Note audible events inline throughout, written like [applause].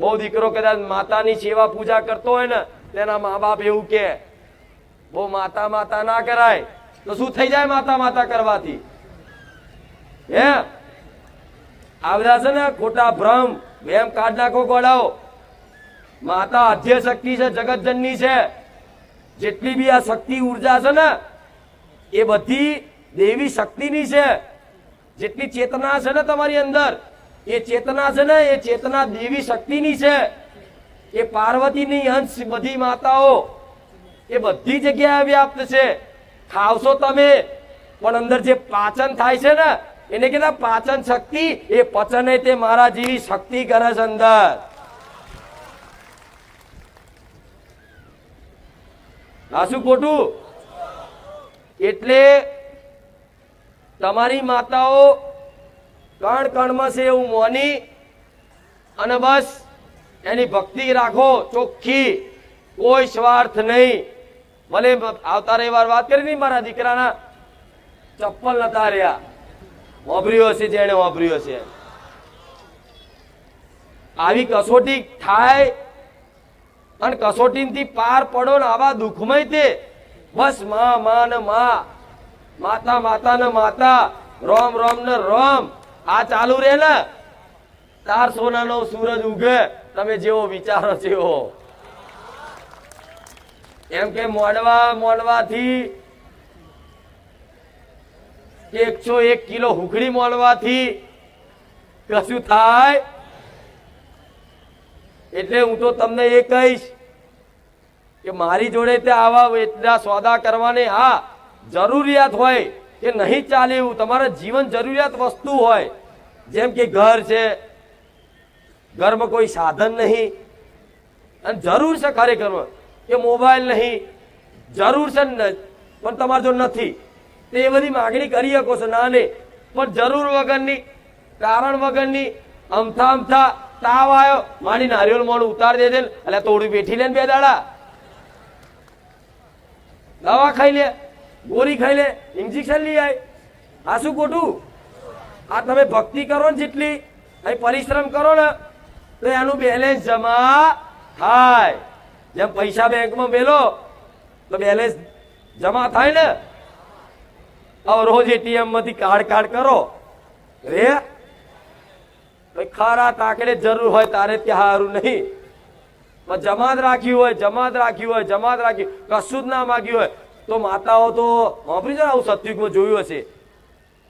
બહુ દીકરો કદાચ માતાની સેવા પૂજા કરતો હોય ને તેના મા બાપ એવું કે, બહુ માતા માતા ના કરાય. તો શું થઈ જાય માતા માતા કરવાથી? હે? આ બધા છે ને ખોટા ભ્રમ એમ કાઢ નાખો ગોળાઓ. માતા અધ્ય શક્તિ છે, જગતજનની છે. જેટલી બી આ શક્તિ ઊર્જા છે ને, એ બધી દેવી શક્તિની છે. જેટલી ચેતના છે ને તમારી અંદર એ ચેતના છે ને, એ ચેતના દેવી શક્તિની છે. એ પાર્વતીની અંશ બધી માતાઓ એ બધી જગ્યાએ વ્યાપ્ત છે. ખાવશો તમે, પણ અંદર જે પાચન થાય છે ને, એને કહેતા પાચન શક્તિ, એ પચને તે મારા જેવી શક્તિ કરે છે અંદર. આ શું ખોટું એટલે તમારી માતાઓ કણ કણમાં છે એવું મોની. અને બસ, એની ભક્તિ રાખો, ચોખ્ખી. કોઈ સ્વાર્થ નહીં. ભલે આવતા રવિવાર વાત કરી નહીં મારા દીકરાના. ચપ્પલ નતા રહ્યા. વાપર્યો છે જેણે વાપર્યો છે આવી કસોટી થાય અને કસોટીથી પાર પડો ને આવા દુઃખમય તે. બસમાં માં ને માં. માતા માતા ને માતા. રોમ રોમ ને રોમ. આ ચાલુ રહે ને તાર સોનાનો સૂરજ ઉગે, તમે જેવો વિચારો જેવો એમ કે મોડવા, મોડવાથી એકસો એક કિલો હુકડી મોડવાથી કશું થાય? એટલે હું તો તમને એ કહીશ કે મારી જોડે તે આવા એટલા સોદા કરવાને હા, જરૂરિયાત હોય કે નહીં ચાલે એવું? તમારા જીવન જરૂરિયાત વસ્તુ હોય. જેમ કે ઘર છે. ઘરમાં કોઈ સાધન નહીં. અને જરૂર છે ખરેખરમાં કે મોબાઈલ નહીં. જરૂર છે પણ તમારે જો નથી, તો બધી માગણી કરી શકો છો. ના, નહીં. પણ જરૂર વગરની, કારણ વગરની, અમથા અમથા તાવ આવ્યો. મારી નારિયેળ મોડું ઉતાર દે એટલે તોડી બેઠી લે ને બે દાડા. દવા ખાઈ લે. ગોળી ખાઈ લે ઇન્જેક્શન લઈ આય. આ શું ખોટું? આ તમે ભક્તિ કરો ને જેટલી, અહીં પરિશ્રમ કરો ને, તો એનું બેલેન્સ જમા થાય. જેમ પૈસા બેંકમાં મેલો, તો બેલેન્સ જમા થાય ને. હવે રોજ એટીએમમાંથી કાર્ડ કાર્ડ કરો. રે? ખારા તાકડે જરૂર હોય તારે ત્યાં સારું નહીં. જમાત રાખ્યું હોય જમાત રાખ્યું હોય જમાત રાખ્યું કશું જ ના માગ્યું હોય. તો માતાઓ તો વાપરી છે ને આવું સત્યુગમાં જોયું હશે.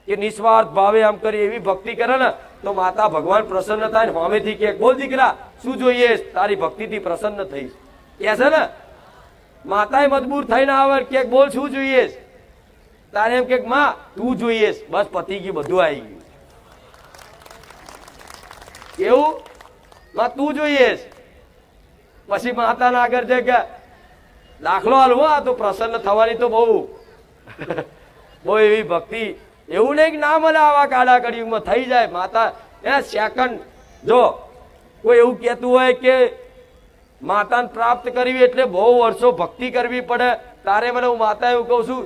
કે નિસ્વાર્થ ભાવે આમ કરી એવી ભક્તિ કરે ને, તો માતા ભગવાન પ્રસન્ન થાય ને સામેથી કે બોલ દીકરા, શું જોઈએ? તારી ભક્તિથી પ્રસન્ન થઈશ. કે છે ને, માતાએ મજબૂર થઈને આવે કે બોલ શું જોઈએ? તારે એમ કે, માં, તું જોઈએ. બસ પતી ગયું, બધું આવી ગયું. એવું? માં, તું જોઈએ. પછી માતાના આગળ છે કે દાખલો હાલવો આ તો પ્રસન્ન થવાની તો બહુ. બહુ એવી ભક્તિ. એવું નહીં કે ના મળે આવા કાળા કળિયુગમાં થઈ જાય. માતા, એ સેકન્ડ જો, કોઈ એવું કહેતું હોય કે માતાને પ્રાપ્ત કરવી એટલે બહુ વર્ષો ભક્તિ કરવી પડે, તારે મને હું માતા એવું કહું છું,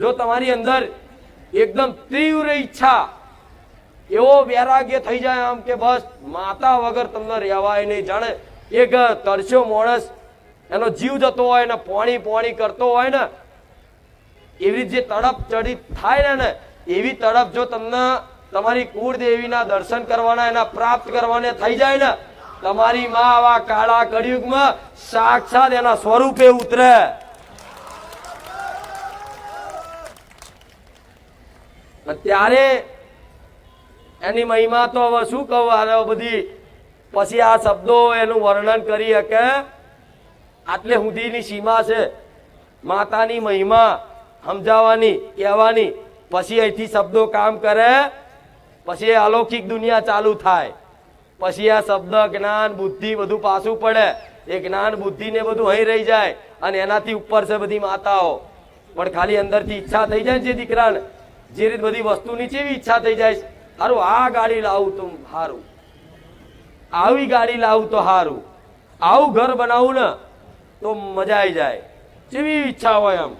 જો તમારી અંદર એકદમ તીવ્ર ઈચ્છા, એવો વૈરાગ્ય થઈ જાય આમ કે બસ, માતા વગર તમને રહેવાય નહીં. જાણે એક તરસ્યો માણસ એનો જીવ જતો હોય ને, પોણી પોણી કરતો હોય ને, એવી જે તડપ ચડી થાય ને એવી તડપ જો તમને તમારી કુળદેવીના દર્શન કરવાના, એના પ્રાપ્ત કરવાને થઈ જાય ને, તમારી માં આવા કાળા કળિયુગમાં સાક્ષાત એના સ્વરૂપે ઉતરે. ત્યારે એની મહિમા તો હવે શું કહું બધી પછી આ શબ્દો એનું વર્ણન કરી શકે. આટલે સુધીની સીમા છે. માતાની મહિમા સમજાવવાની, કહેવાની. પછી અહીંથી શબ્દો કામ કરે, પછી અલૌકિક દુનિયા ચાલુ થાય. પછી આ શબ્દ, જ્ઞાન, બુદ્ધિ બધું પાછું પડે. એ જ્ઞાન, બુદ્ધિ ને બધું અહીં રહી જાય અને એનાથી ઉપર છે બધી માતાઓ. પણ ખાલી અંદરથી ઈચ્છા થઈ જાય જે દીકરાને, જે રીત બધી વસ્તુની જેવી ઈચ્છા થઈ જાય સારું આ ગાડી લાવું તો સારું આવી ગાડી લાવું તો સારું આવું ઘર બનાવું ને તો મજા આવી જાય. જેવી ઈચ્છા હોય એમ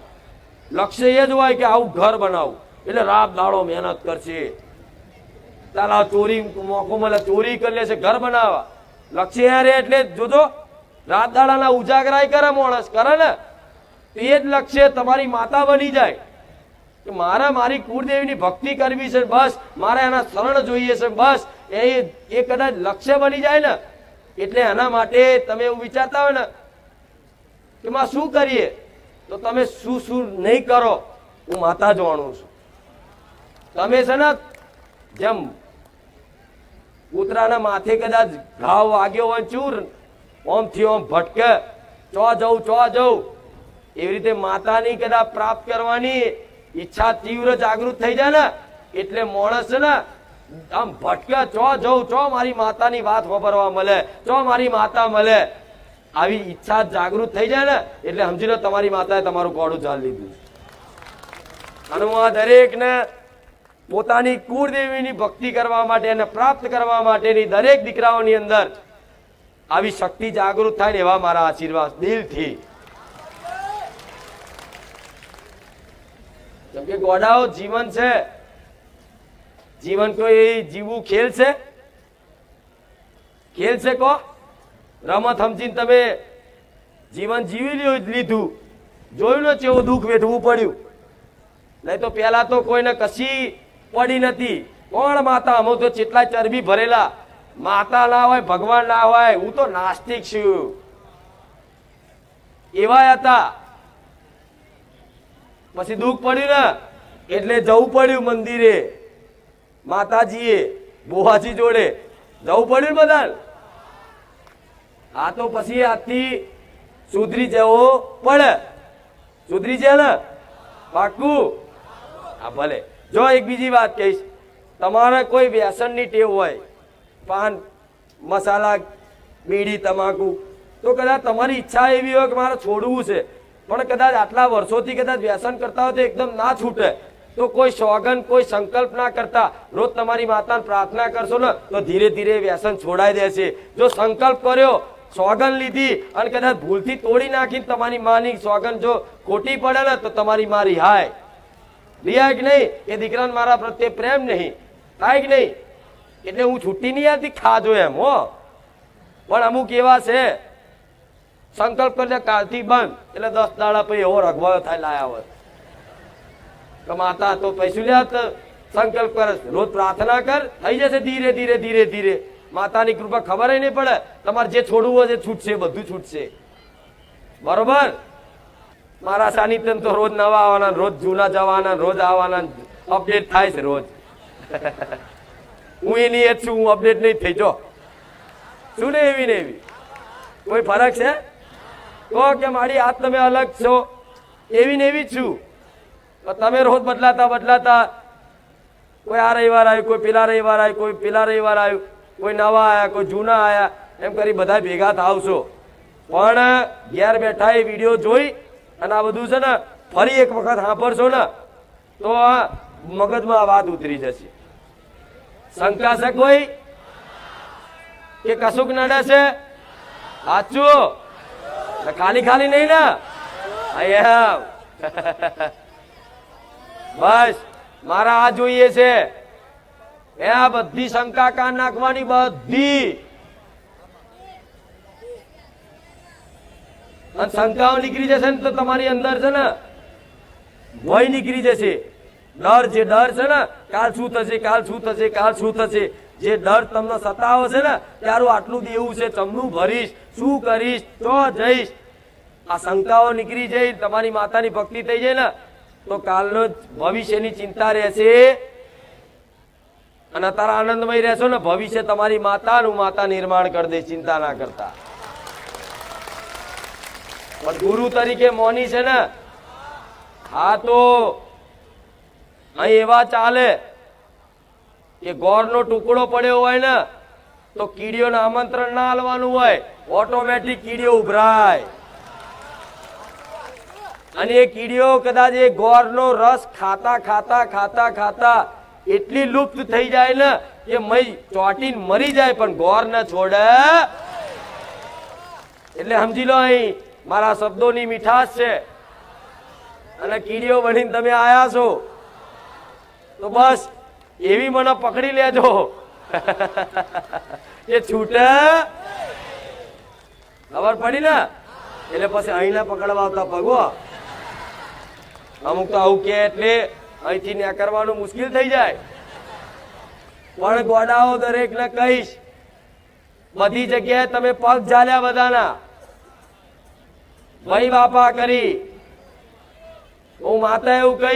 લક્ષ્ય એ જ હોય કે આવું ઘર બનાવું. એટલે રાત દાડો મહેનત કરશે. તારા ચોરી મોકો મળે, ચોરી કરી લેશે, ઘર બનાવવા. લક્ષ્ય રે એટલે જોજો, રાત દાડાના ઉજાગરાય કરે માણસ, કરે ને. તો જ લક્ષ્ય તમારી માતા બની જાય. કે મારે, મારી કુળદેવીની ભક્તિ કરવી છે બસ, મારે એના શરણ જોઈએ છે બસ. એ એ કદાચ લક્ષ્ય બની જાય ને. એટલે એના માટે તમે એવું વિચારતા હોય ને કે માં શું કરીએ? તો તમે શું શું નહીં કરો, હું માતા જાણું છું. તમે છે ને, જેમ કૂતરાના માથે કદાચ ઘાવ વાગ્યો હોય, ચૂર ઓમથી ઓમ ભટકે, ચો જવું ચો જવું એવી રીતે માતાની કદાચ પ્રાપ્ત કરવાની ઈચ્છા તીવ્ર જાગૃત થઈ જાય ને, એટલે માણસ ને, આમ ભટકે, ચો જવું ચો મારી માતાની વાત વાપરવા મળે, ચો મારી માતા મળે આવી ઈચ્છા જાગૃત થઈ જાય ને, એટલે સમજી લો તમારી માતાએ તમારું કોડું ચાલ લીધું. અને હું આ દરેકને પોતાની કુળદેવીની ભક્તિ કરવા માટે અને પ્રાપ્ત કરવા માટેની દરેક દીકરાઓની અંદર આવી શક્તિ જાગૃત થાય ને એવા મારા આશીર્વાદ દિલથી. કેમ કે ગોડાઓ જીવન છે. જીવન કોઈ જીવવું ખેલ છે? ખેલ છે કો? રમત સમજીને તમે જીવન જીવી લીધું. જોયું ને એવું દુઃખ વેઠવું પડ્યું. નહીં તો પેલા તો કોઈને કશી પડી નથી. કોણ માતા? અમે તો ચેટલા ચરબી ભરેલા. માતા ના હોય, ભગવાન ના હોય, હું તો નાસ્તિક છું. એવા હતા. પછી દુઃખ પડ્યું ને, એટલે જવું પડ્યું મંદિરે. માતાજીએ, બોહાજી જોડે. જવું પડ્યું ને બધાને? આ તો પછી આજથી સુધરી જવો પડે. સુધરી જાય ને? પાકું હા, ભલે. જો એક બીજી વાત કહીશ. તમારે કોઈ વ્યસનની ટેવ હોય, પાન, મસાલા, બીડી, તમાકુ, તો કદાચ તમારી ઈચ્છા એવી હોય કે મારે છોડવું છે. પણ કદાચ આટલા વર્ષોથી કદાચ વ્યસન કરતા હોય તો એકદમ ના છૂટે. તો કોઈ સોગન કોઈ સંકલ્પ ના કરતા રોજ તમારી માતાને પ્રાર્થના કરશો ને, તો ધીરે ધીરે વ્યસન છોડાઈ દેશે. જો સંકલ્પ કર્યો સોગન લીધી અને કદાચ ભૂલથી તોડી નાખીને તમારી માની સોગન જો ખોટી પડે ને તો તમારી મારી હાય. રિયા કે નહીં? એ દીકરાને મારા પ્રત્યે પ્રેમ નહીં. થાય કે નહીં? એટલે હું છૂટી નહીં આવતી, ખાજો એમ, હો. પણ અમુક એવા છે, સંકલ્પ કરીને કાલથી બંધ. એટલે દસ દાડા પછી એવો રગવાયો થાય, લાયા હોત કે માતા, તો પૈસું લ્યા તો સંકલ્પ કરે રોજ પ્રાર્થના કર, થઈ જશે ધીરે ધીરે ધીરે ધીરે. માતાની કૃપા ખબર નહીં પડે. તમારે જે છોડવું હોય એ છૂટશે, બધું છૂટશે. બરોબર? મારા સાનિધ્ય તો રોજ નવા આવવાના, રોજ જૂના જવાના, રોજ આવવાના અપડેટ થાય છે રોજ. હું એની એ છું, હું અપડેટ નહીં થઈ, જો. શું ને એવી ને એવી? કોઈ ફરક છે? તો કે મારી આ તમે અલગ છો. એવી ને એવી છું. તમે રોજ બદલાતા બદલાતા કોઈ આ રવિવાર આવ્યું, કોઈ પેલા રવિવાર આવ્યું, કોઈ પેલા રવિવાર આવ્યું. કોઈ નવા આયા, કોઈ જૂના આયા, એમ કરી બધા ભેગા થાવશો પણ ઘેર બેઠા એ વીડિયો જોઈ અને આ બધું છે ને ફરી એક વખત સાંભળશો ને, તો આ મગજમાં આ વાત ઉતરી જશે. શંકા છે કોઈ કે કશુંક નડે છે? સાચું? ખાલી ખાલી નહીં ને? અહીંયા [laughs] બસ, મારા આ જોઈએ છે. એ આ બધી શંકા કાન નાખવાની બધી. અને શંકાઓ નીકળી જશે ને તો તમારી અંદર છે ને ભય નીકળી જશે. ડર જે ડર છે ને, કાલ શું થશે, કાલ શું થશે, કાલ શું થશે? જે ડર તમને સતાવો છે ને તારું આટલું દેવું છે, ચમનું ભરીશ, શું કરીશ, તો જઈશ. આ શંકાઓ નીકળી જાય તમારી માતાની ભક્તિ થઈ જાય ને, તો કાલનો ભવિષ્યની ચિંતા રહેશે. અને તારા આનંદમય રહેશો ને ભવિષ્ય તમારી માતાનું માતા નિર્માણ કરી દે, ચિંતા ના કરતા. ગુરુ તરીકે મોની છે ને, હા તો અહીં એવા ચાલે કે ગોળનો ટુકડો પડ્યો હોય ને, તો કીડીઓને આમંત્રણ ના હાલવાનું હોય, ઓટોમેટિક કીડીઓ ઉભરાય. અને એ કીડીઓ કદાચ એ ગોળનો રસ ખાતા ખાતા ખાતા ખાતા એટલી લુપ્ત થઈ જાય ને કે મય ચોટી મરી જાય, પણ ગોર ન છોડે. એટલે સમજી લો અહીં, મારા શબ્દોની મીઠાશ છે. અને કીડીઓ બનીને તમે આયા છો. તો બસ, એવી મને પકડી લેજો. [laughs] એ છૂટે. ખબર પડી ને? એટલે પછી અહીંના પકડવા આવતા પગો અમુક તો આવું કે એટલે અહીંથી ન્યા કરવાનું મુશ્કેલ થઈ જાય. પણ ગોડાઓ દરેક ને કહીશ, બધી જગ્યાએ તમે પગ ઝાલ્યા બધાના. ભાઈ બાપા કરી. હું માતા એવું કહીશ